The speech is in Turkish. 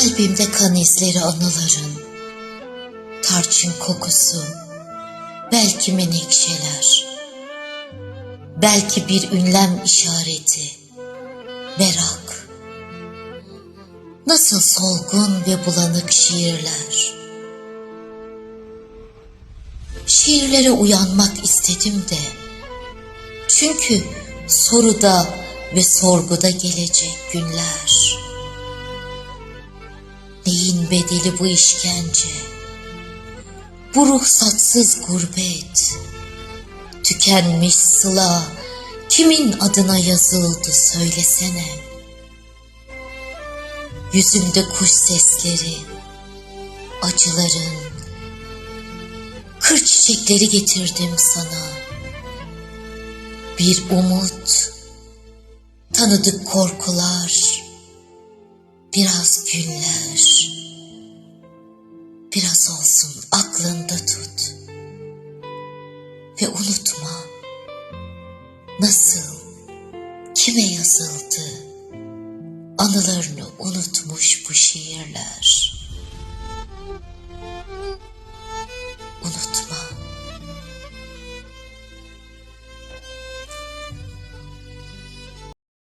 Kalbimde kan izleri anıların, tarçın kokusu, belki menekşeler, belki bir ünlem işareti, merak. Nasıl solgun ve bulanık şiirler. Şiirlere uyanmak istedim de, çünkü soruda ve sorguda gelecek günler. Neyin bedeli bu işkence? Bu ruhsatsız gurbet. Tükenmiş sıla kimin adına yazıldı söylesene. Yüzümde kuş sesleri, acıların, kır çiçekleri getirdim sana. Bir umut, tanıdık korkular, biraz günler, biraz olsun aklında tut ve unutma nasıl kime yazıldı anılarını unutmuş bu şiirler.